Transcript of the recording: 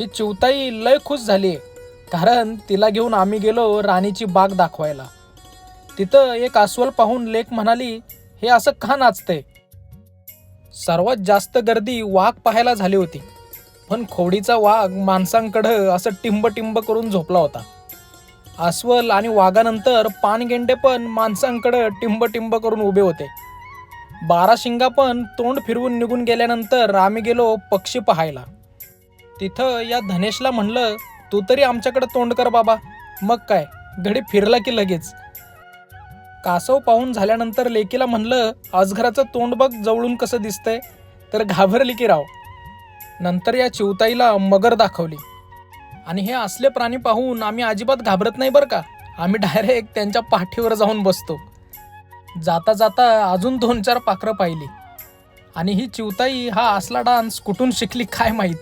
ही चिवताई लय खुश झाली. कारण तिला घेऊन आम्ही गेलो राणीची बाग दाखवायला. तिथं एक अस्वल पाहून लेख म्हणाली हे असं का नाचते सर्वात जास्त गर्दी वाघ पाहायला झाली होती. पण खोडीचा वाघ माणसांकडं असं टिंब टिंब करून झोपला होता. अस्वल आणि वाघानंतर पानगेंडे पण माणसांकडं टिंब टिंब करून उभे होते. बारा शिंगा पण तोंड फिरवून निघून गेल्यानंतर आम्ही गेलो पक्षी पाहायला. तिथं या धनेशला म्हणलं तू तरी आमच्याकडे तोंड कर बाबा. मग काय? घडी फिरला की लगेच. कासव पाहून झाल्यानंतर लेकीला म्हणलं अजगराचं तोंड बघ जवळून कसं दिसतंय. तर घाबरली की राव. नंतर या चिवताईला मगर दाखवली. आणि हे असले प्राणी पाहून आम्ही अजिबात घाबरत नाही बरं का? आम्ही डायरेक्ट त्यांच्या पाठीवर जाऊन बसतो. जाता जाता अजून दोन चार पाखरं पाहिली. आणि ही चिवताई हा असला डान्स कुठून शिकली काय माहीत?